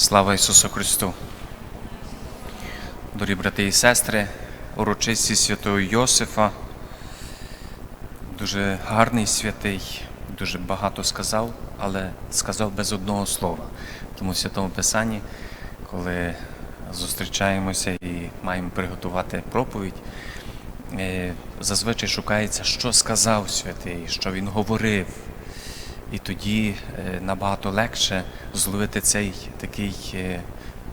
Слава Ісусу Христу! Дорогі брати і сестри, урочисті святого Йосифа, дуже гарний святий, дуже багато сказав, але сказав без одного слова. Тому в Святому Писанні, коли зустрічаємося і маємо приготувати проповідь, е, зазвичай шукається, що сказав святий, що він говорив. І тоді е, набагато легше зловити цей такий е,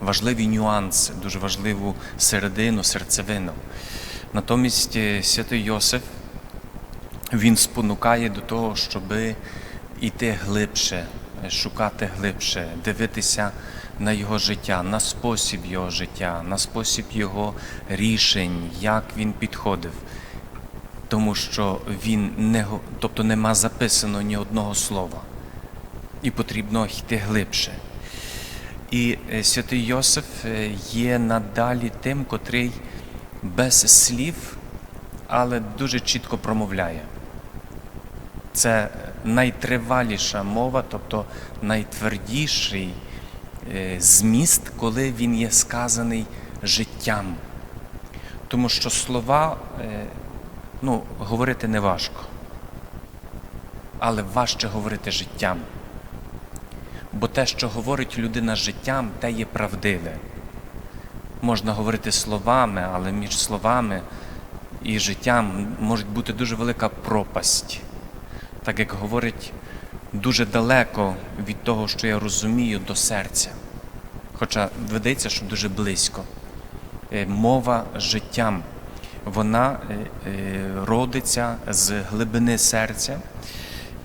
важливий нюанс, дуже важливу середину, серцевину. Натомість е, святий Йосиф він спонукає до того, щоб йти глибше, шукати глибше, дивитися на його життя, на спосіб його життя, на спосіб його рішень, як він підходив тому що він не тобто нема записано ні одного слова, і потрібно йти глибше. І е, святий Йосиф е, є надалі тим, котрий без слів, але дуже чітко промовляє. Це найтриваліша мова, тобто найтвердіший е, зміст, коли він є сказаний життям. Тому що слова е, ну, говорити не важко, але важче говорити життям. Бо те, що говорить людина життям, те є правдиве. Можна говорити словами, але між словами і життям може бути дуже велика пропасть. Так як говорить дуже далеко від того, що я розумію, до серця. Хоча видається, що дуже близько. Е, Мова життям вона е, е, родиться з глибини серця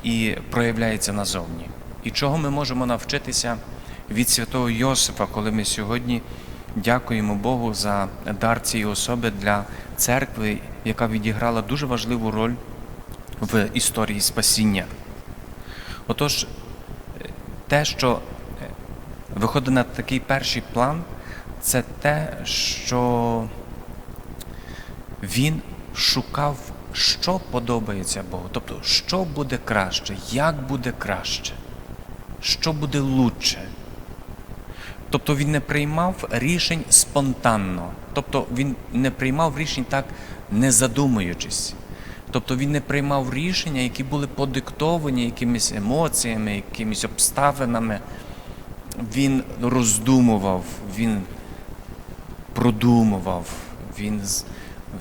і проявляється назовні. І чого ми можемо навчитися від святого Йосифа, коли ми сьогодні дякуємо Богу за дар цієї особи для церкви, яка відіграла дуже важливу роль в історії спасіння. Отож, е, те, що виходить на такий перший план, це те, що він шукав, що подобається Богу. Тобто, що буде краще, як буде краще, що буде лучше. Тобто він не приймав рішень спонтанно. Тобто він не приймав рішень так, не задумуючись. Тобто він не приймав рішення, які були подиктовані якимись емоціями, якимись обставинами. Він роздумував, він продумував, він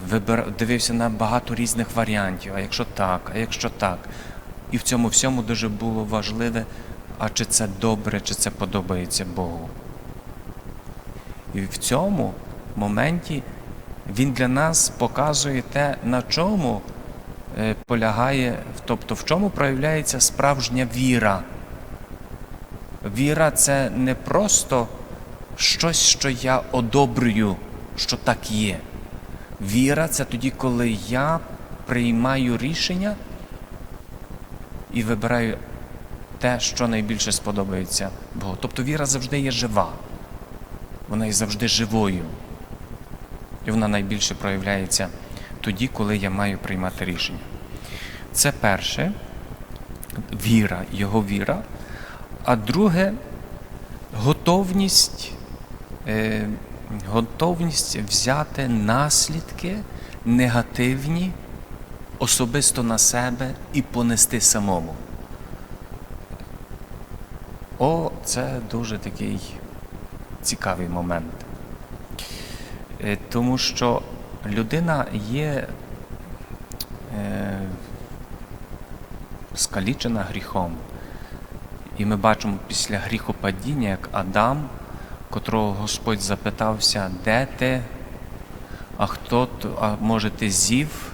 вибир... дивився на багато різних варіантів. А якщо так, а якщо так. І в цьому всьому дуже було важливе, а чи це добре, чи це подобається Богу. І в цьому моменті він для нас показує те, на чому е, полягає, тобто в чому проявляється справжня віра. Віра це не просто щось, що я одобрюю, що так є. Віра це тоді, коли я приймаю рішення і вибираю те, що найбільше сподобається Богу. Тобто віра завжди є жива, вона є завжди живою. І вона найбільше проявляється тоді, коли я маю приймати рішення. Це перше віра, його віра. А друге готовність, е, готовність взяти наслідки негативні особисто на себе і понести самому. О, це дуже такий цікавий момент. Е, Тому що людина є е, скалічена гріхом. І ми бачимо після гріхопадіння, як Адам, котрого Господь запитався, де ти, а хто, а може ти зів?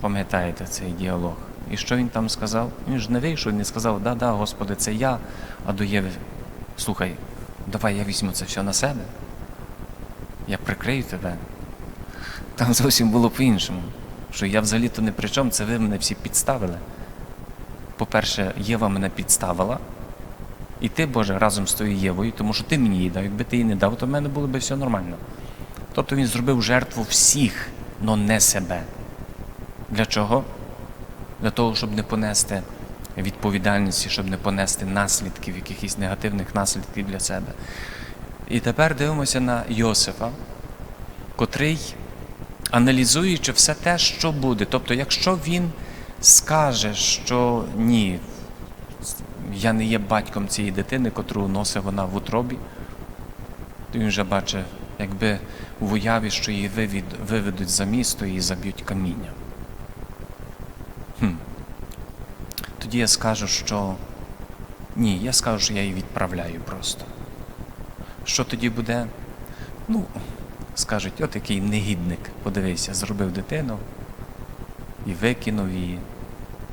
Пам'ятаєте цей діалог? І що він там сказав? Він ж не вийшов, не сказав, да, да, Господи, це я, а до Єви, слухай, давай я візьму це все на себе. Я прикрию тебе. Там зовсім було по-іншому. Що я взагалі-то не при чому, це ви мене всі підставили. По-перше, Єва мене підставила, і ти, Боже, разом з тою Євою, тому що ти мені її дав. Якби ти її не дав, то в мене було б все нормально. Тобто він зробив жертву всіх, але не себе. Для чого? Для того, щоб не понести відповідальності, щоб не понести наслідків, якихось негативних наслідків для себе. І тепер дивимося на Йосифа, котрий, аналізуючи все те, що буде. Тобто, якщо він скаже, що ні, я не є батьком цієї дитини, котру носить вона в утробі, то він вже бачить, якби в уяві, що її виведуть за місто і заб'ють камінням. Хм. Тоді я скажу, що ні, я скажу, що я її відправляю просто. Що тоді буде? Ну, скажуть, от який негідник, подивися, зробив дитину і викинув її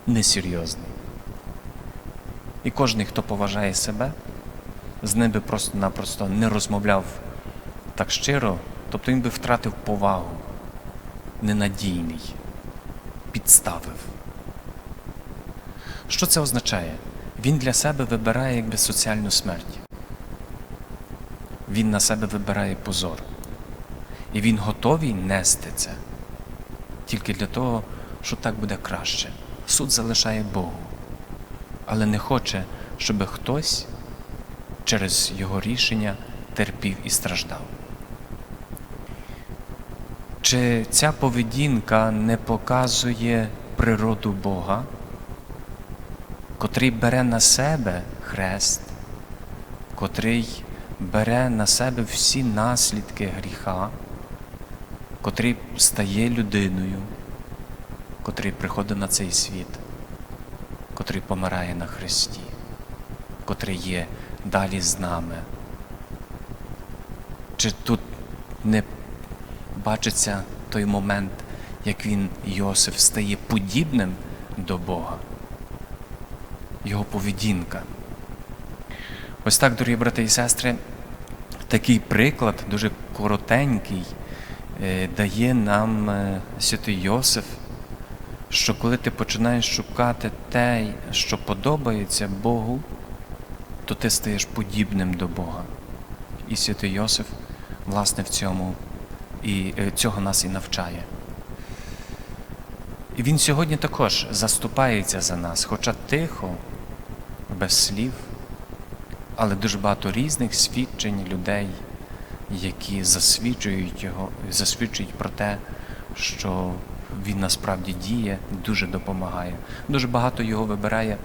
несерйозний. І кожен, хто поважає себе, з ним би просто-напросто не розмовляв так щиро, тобто він би втратив повагу, ненадійний, підставив. Що це означає? Він для себе вибирає якби соціальну смерть. Він на себе вибирає позор. І він готовий нести це тільки для того, що так буде краще. Суд залишає Богу, але не хоче, щоб хтось через його рішення терпів і страждав. Чи ця поведінка не показує природу Бога, котрий бере на себе хрест, котрий бере на себе всі наслідки гріха, котрий стає людиною, котрий приходить на цей світ, котрий помирає на Христі, котрий є далі з нами? Чи тут не бачиться той момент, як він, Йосиф, стає подібним до Бога? Його поведінка. Ось так, дорогі брати і сестри, такий приклад, дуже коротенький, е, дає нам е, святий Йосиф, що коли ти починаєш шукати те, що подобається Богу, то ти стаєш подібним до Бога. І святий Йосиф, власне, в цьому і е, цього нас і навчає. І він сьогодні також заступається за нас, хоча тихо, без слів, але дуже багато різних свідчень людей, які засвідчують його, засвідчують про те, що він насправді діє, дуже допомагає. Дуже багато його вибирає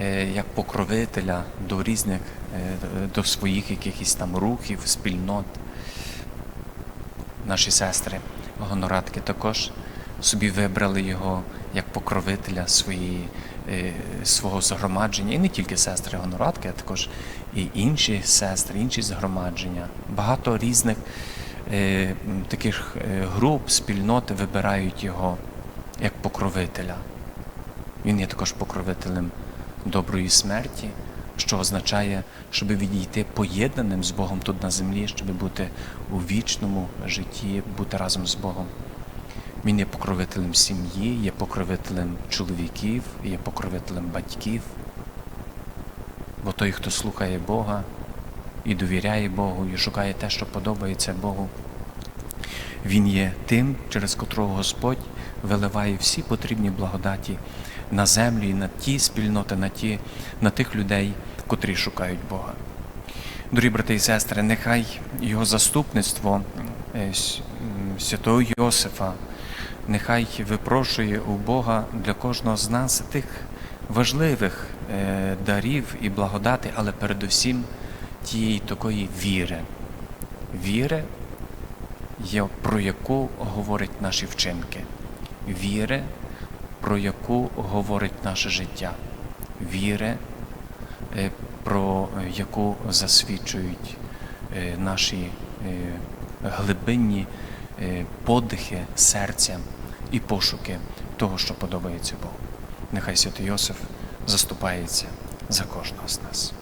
е, як покровителя до різних, е, до своїх якихось там рухів, спільнот. Наші сестри, гонорадки також собі вибрали його як покровителя своєї, е, свого згромадження. І не тільки сестри гонорадки, а також і інші сестри, інші згромадження. Багато різних таких е, груп, спільнот вибирають його як покровителя. Він є також покровителем доброї смерті, що означає, щоб відійти поєднаним з Богом тут на землі, щоб бути у вічному житті, бути разом з Богом. Він є покровителем сім'ї, є покровителем чоловіків, є покровителем батьків. Бо той, хто слухає Бога і довіряє Богу, і шукає те, що подобається Богу, він є тим, через котрого Господь виливає всі потрібні благодаті на землю і на ті спільноти, на, ті, на тих людей, котрі шукають Бога. Дорогі брати і сестри, нехай його заступництво е, святого Йосифа, нехай випрошує у Бога для кожного з нас тих важливих е, дарів і благодати, але передусім тієї такої віри. Віри, про яку говорять наші вчинки. Віри, про яку говорить наше життя. Віри, е, про яку засвідчують е, наші е, глибинні подихи серця і пошуки того, що подобається Богу. Нехай святий Йосиф заступається за кожного з нас.